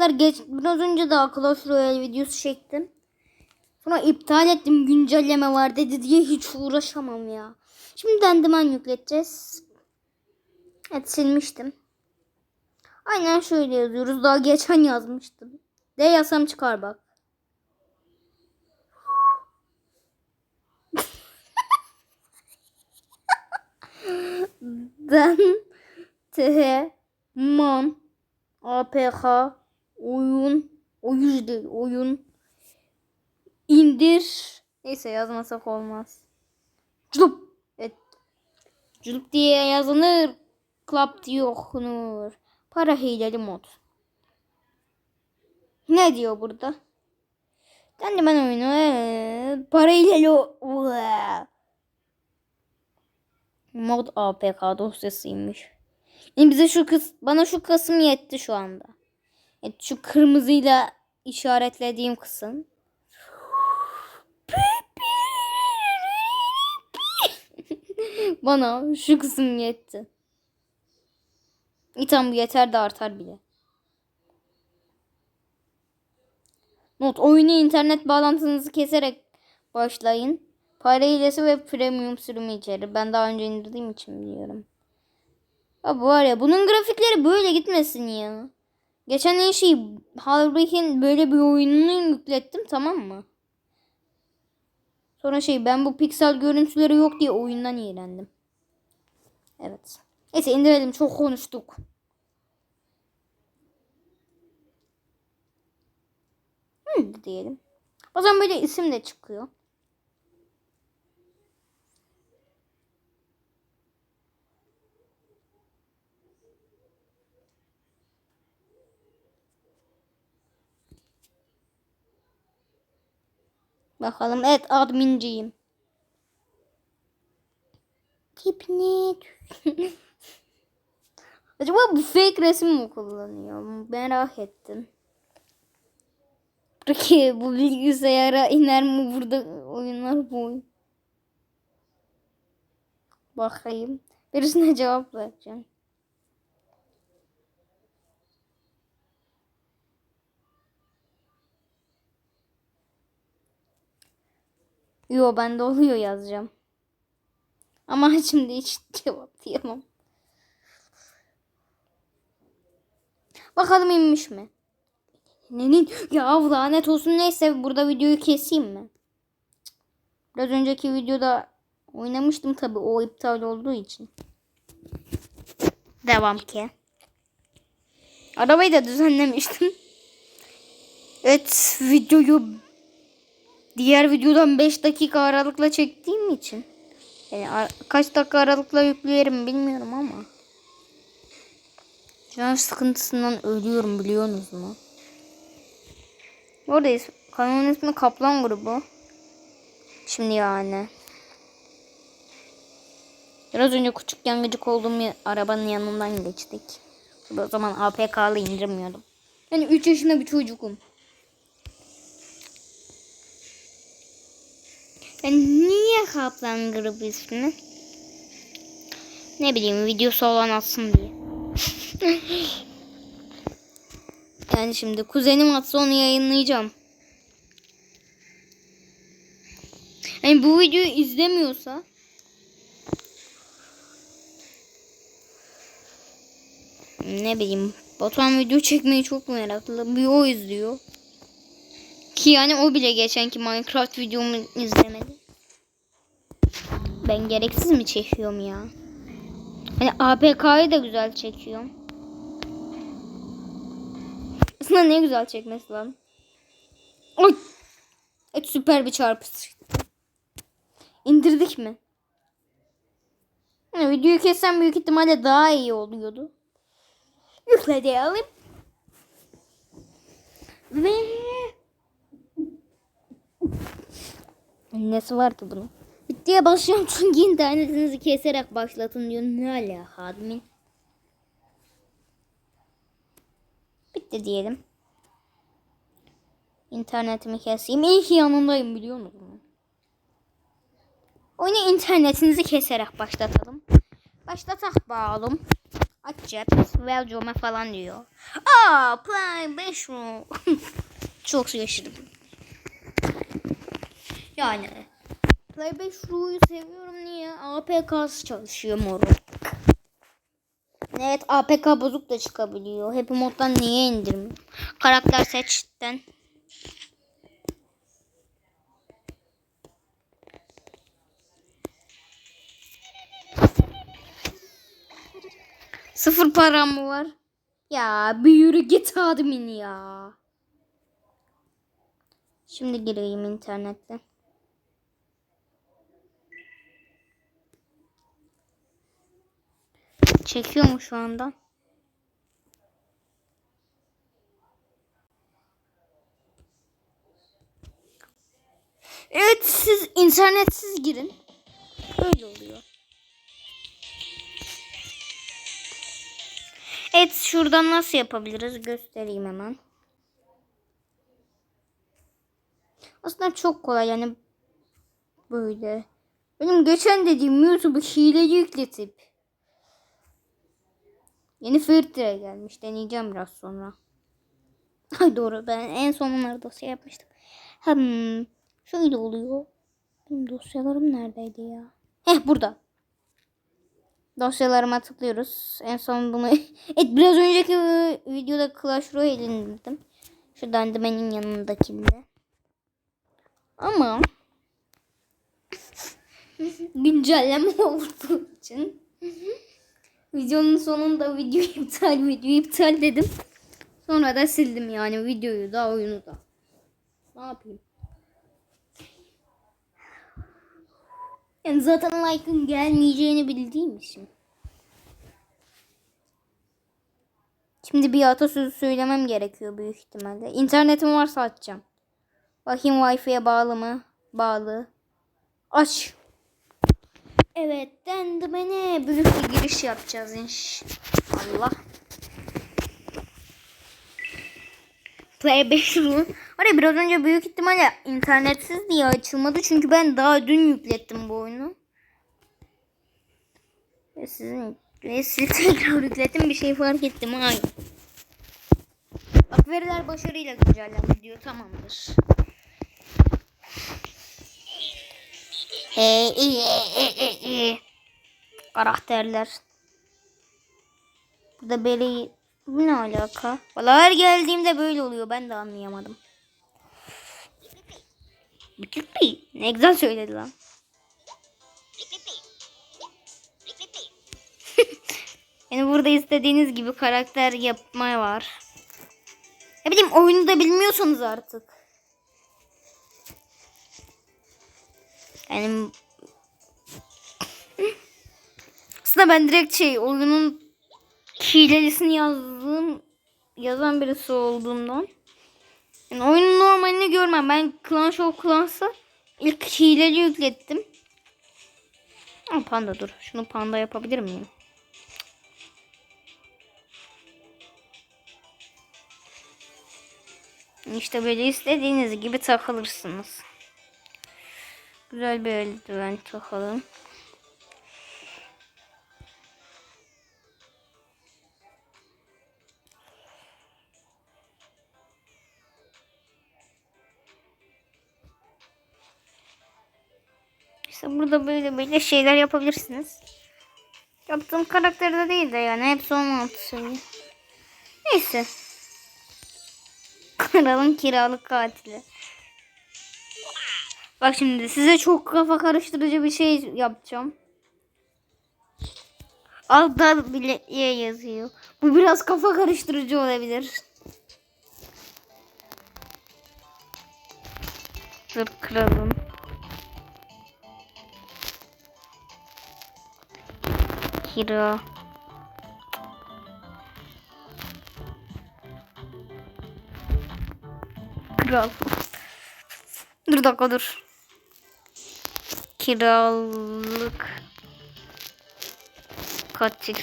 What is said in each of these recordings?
Arkadaşlar geç biraz önce daha Clash Royale videosu çektim. Sonra iptal ettim güncelleme var dedi diye hiç uğraşamam ya. Şimdi dendiman yükleteceğiz. Evet silmiştim. Aynen şöyle yazıyoruz. Daha geçen yazmıştım. De yazsam çıkar bak. Den T Man APK oyun oyun değil oyun indir neyse yazmasak olmaz. Culup evet. Culup diye yazılır. Klap diye okunur. Para hileli mod. Ne diyor burada? Ben de ben oyunu ee, para hileli o- mod APK dosyasıymış. Yani bize şu kız bana şu kısım yetti şu anda. Evet, şu kırmızıyla işaretlediğim kısım. bana şu kısım yetti. İyi tamam bu yeter de artar bile. Not oyunu internet bağlantınızı keserek başlayın. Para hilesi ve premium sürümü içerir. Ben daha önce indirdiğim için biliyorum. Abi var ya bunun grafikleri böyle gitmesin ya. Geçen en şey Halbreak'in böyle bir oyununu yüklettim tamam mı? Sonra şey ben bu piksel görüntüleri yok diye oyundan iğrendim. Evet. Neyse indirelim çok konuştuk. Hı diyelim. O zaman böyle isim de çıkıyor. Bakalım. Evet adminciyim. Tip ne? Acaba bu fake resim mi kullanıyor? Merak ettim. Peki bu bilgisayara iner mi burada oyunlar bu oyun? Bakayım. Birisine cevap vereceğim. Yo bende oluyor yazacağım. Ama şimdi hiç cevap diyemem. Bakalım inmiş mi? Nenin? Ya lanet olsun neyse burada videoyu keseyim mi? Biraz önceki videoda oynamıştım tabi o iptal olduğu için. Devam ki. Arabayı da düzenlemiştim. Evet videoyu diğer videodan 5 dakika aralıkla çektiğim için. Yani ar- kaç dakika aralıkla yüklerim bilmiyorum ama. Can sıkıntısından ölüyorum biliyorsunuz mu? Oradayız. Kanalın ismi Kaplan grubu. Şimdi yani. Biraz önce küçükken gıcık olduğum arabanın yanından geçtik. O zaman APK'lı indirmiyordum. Yani 3 yaşında bir çocukum. Yani niye Kaplan grubu ismi? Ne bileyim videosu olan atsın diye. yani şimdi kuzenim atsa onu yayınlayacağım. Yani bu videoyu izlemiyorsa ne bileyim Batuhan video çekmeyi çok meraklı. Bir o izliyor. Ki yani o bile geçenki Minecraft videomu izlemedi. Ben gereksiz mi çekiyorum ya? Hani APK'yı da güzel çekiyorum. Aslında ne güzel çekmesi lan. Ay! Evet süper bir çarpış. İndirdik mi? Ha, videoyu kessem büyük ihtimalle daha iyi oluyordu. Yükle diyelim. Ve Nesi var ki bunun? Bittiye basıyorum çünkü internetinizi keserek başlatın diyor. Ne alaka admin? Bitti diyelim. İnternetimi keseyim. İyi ki yanındayım biliyor musun? Oyunu internetinizi keserek başlatalım. Başlatak bağalım. Aç chat. Welcome falan diyor. Aa play 5 mu? Çok şaşırdım. Yani. Play 5 Ru'yu seviyorum niye? APK'sı çalışıyor moruk. Evet APK bozuk da çıkabiliyor. Happy moddan niye indirmiyor? Karakter seçten. Sıfır param mı var? Ya bir yürü git admin ya. Şimdi gireyim internetten. Çekiyor mu şu anda? Evet siz internetsiz girin. Böyle oluyor. Evet şuradan nasıl yapabiliriz göstereyim hemen. Aslında çok kolay yani böyle. Benim geçen dediğim YouTube'u hileli yükletip yeni filtre gelmiş. Deneyeceğim biraz sonra. Ay doğru ben en son onları dosya yapmıştım. Hmm, şöyle oluyor. Benim dosyalarım neredeydi ya? Heh burada. Dosyalarıma tıklıyoruz. En son bunu... evet biraz önceki videoda Clash Royale indirdim. Şu dandimenin yanındakinde. Ama güncelleme olduğu için videonun sonunda video iptal video iptal dedim. Sonra da sildim yani videoyu da oyunu da. Ne yapayım? Yani zaten like'ın gelmeyeceğini bildiğim için. Şimdi bir atasözü söylemem gerekiyor büyük ihtimalle. İnternetim varsa açacağım. Bakayım Wi-Fi'ye bağlı mı? Bağlı. Aç. Evet dendi beni. Büyük bir giriş yapacağız inşallah. Play 5 room. Oraya biraz önce büyük ihtimalle internetsiz diye açılmadı. Çünkü ben daha dün yüklettim bu oyunu. Ve sizin ve siz tekrar yüklettim bir şey fark ettim. Hayır. Bak veriler başarıyla güncellendi diyor. Tamamdır. Hey, iyi, iyi, iyi, iyi. Karakterler. Burada böyle bu ne alaka? Valla her geldiğimde böyle oluyor. Ben de anlayamadım. Ne güzel söyledi lan. yani burada istediğiniz gibi karakter yapma var. Ne bileyim oyunu da bilmiyorsanız artık. Yani aslında ben direkt şey oyunun hilelisini yazdığım yazan birisi olduğumdan yani oyunun normalini görmem. Ben Clash of Clans'ı ilk hileli yüklettim. Ama panda dur. Şunu panda yapabilir miyim? İşte böyle istediğiniz gibi takılırsınız. Güzel bir eldiven takalım. İşte burada böyle böyle şeyler yapabilirsiniz. Yaptığım karakterde değil de yani hepsi 16 seviye. Neyse. Kralın kiralık katili. Bak şimdi size çok kafa karıştırıcı bir şey yapacağım. Altta bile yazıyor. Bu biraz kafa karıştırıcı olabilir. Dur kralım. Hero. Kral. Dur dakika dur. Kiralık. Katil.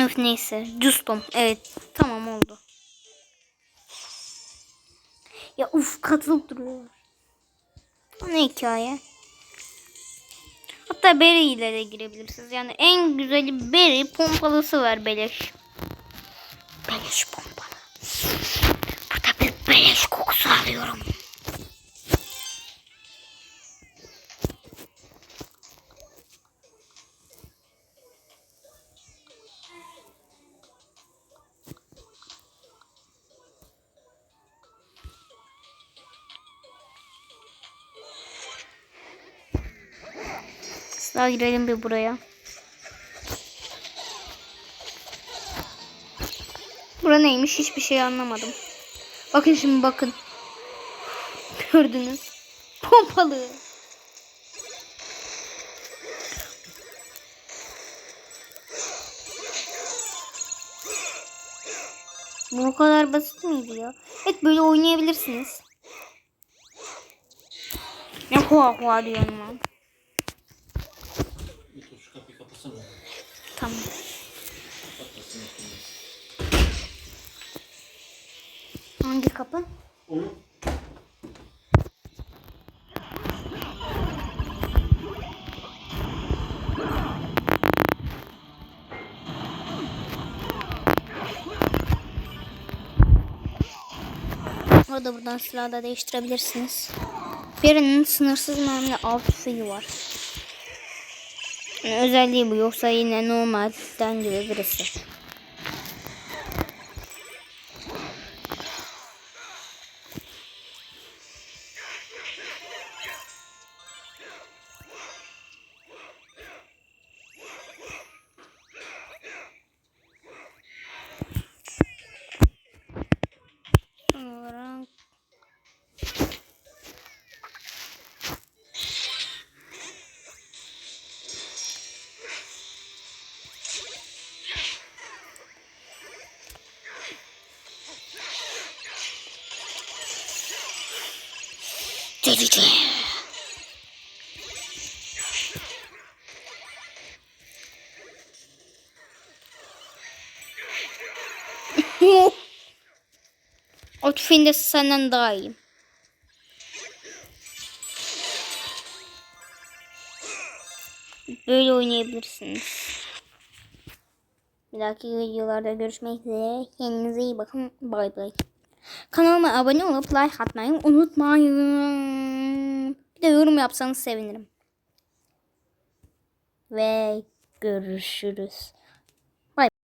Öf neyse. Custom. Evet. Tamam oldu. Ya uf katılıp duruyor. Bu ne hikaye? Hatta Berry ile de girebilirsiniz. Yani en güzeli Berry pompalısı var beleş. Beleş pompalı. Sıra girelim bir buraya. Bura neymiş hiçbir şey anlamadım. Bakın şimdi bakın. Gördünüz. Pompalı. Bu kadar basit miydi ya? Evet böyle oynayabilirsiniz. Ne hua hua diyorum lan. Kapı? Onu Orada buradan silahı da değiştirebilirsiniz. Birinin sınırsız mermi alt tüfeği var. Yani özelliği bu yoksa yine normalden gibi birisi. Delice. o tüfeğinde senden daha iyiyim. Böyle oynayabilirsiniz. Bir dahaki videolarda görüşmek üzere. Kendinize iyi bakın. Bay bay. Kanalıma abone olup like atmayı unutmayın. Bir de yorum yapsanız sevinirim. Ve görüşürüz.